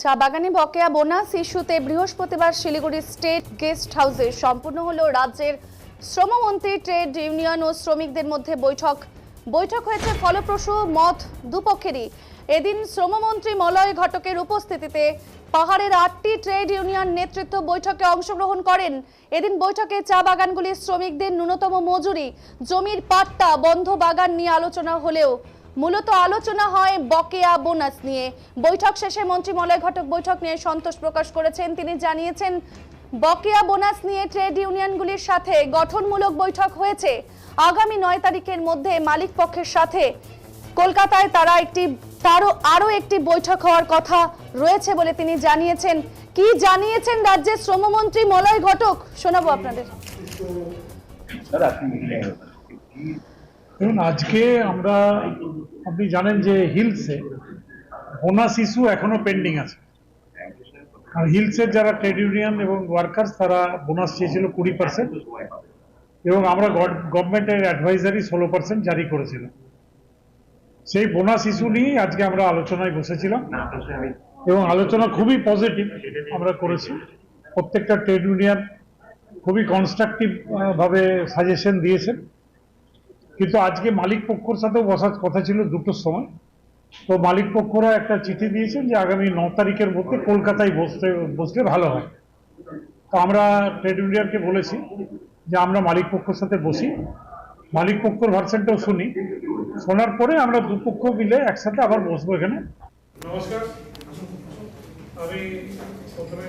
চা বাগানে বকেয়া বোনাস ইস্যুতে বৃহস্পতিবার শিলিগুড়ি স্টেট গেস্ট হাউসে সম্পূর্ণ হলো রাজ্যের শ্রমমন্ত্রী, ট্রেড ইউনিয়ন ও শ্রমিকদের মধ্যে বৈঠক। বৈঠক হয়েছে ফলপ্রসূ মত দুপক্ষেরই। এদিন শ্রমমন্ত্রী মলয় ঘটকের উপস্থিতিতে পাহাড়ের আটটি ট্রেড ইউনিয়ন নেতৃত্ব বৈঠকে অংশগ্রহণ করেন। এদিন বৈঠকে চা বাগানগুলির শ্রমিকদের ন্যূনতম মজুরি, জমির পাট্টা, বন্ধ বাগান নিয়ে আলোচনা হলেও মূলত আলোচনা হয় বকেয়া বোনাস নিয়ে। বৈঠক শেষে মন্ত্রী মলয় ঘটক বৈঠক নিয়ে সন্তোষ প্রকাশ করেছেন। তিনি জানিয়েছেন, বকেয়া বোনাস নিয়ে ট্রেড ইউনিয়নগুলির সাথে গঠনমূলক বৈঠক হয়েছে। আগামী নয় তারিখের মধ্যে মালিক পক্ষের সাথে। কলকাতায় তারা একটি, তারও আরও একটি বৈঠক হওয়ার কথা রয়েছে বলে তিনি জানিয়েছেন। কি জানিয়েছেন রাজ্যের শ্রমমন্ত্রী মলয় ঘটক? শোনাবো আপনাদের। দেখুন আজকে আমরা, আপনি জানেন যে হিলসে বোনাস ইস্যু এখনও পেন্ডিং আছে। আর হিলসের যারা ট্রেড ইউনিয়ন এবং ওয়ার্কার্স তারা বোনাস চেয়েছিল কুড়ি পার্সেন্ট এবং আমরা গভর্নমেন্টের অ্যাডভাইজারি ষোলো পার্সেন্ট জারি করেছিলাম সেই বোনাস ইস্যু নিয়ে আজকে আমরা আলোচনায় বসেছিলাম এবং আলোচনা খুবই পজিটিভ আমরা করেছি। প্রত্যেকটা ট্রেড ইউনিয়ন খুবই কনস্ট্রাকটিভ ভাবে সাজেশন দিয়েছেন। কিন্তু আজকে মালিক পক্ষর সাথেও বসার কথা ছিল দুটোর সময়। তো মালিক পক্ষরা একটা চিঠি দিয়েছেন যে আগামী ন তারিখের মধ্যে কলকাতায় বসতে, বসলে ভালো হয়। তো আমরা ট্রেড ইউনিয়নকে বলেছি যে আমরা মালিক পক্ষর সাথে বসি। মালিক পক্ষর ভার্সনটাও শুনি। শোনার পরে আমরা দুপক্ষ মিলে একসাথে আবার বসবো এখানে। নমস্কার। আমি প্রথমে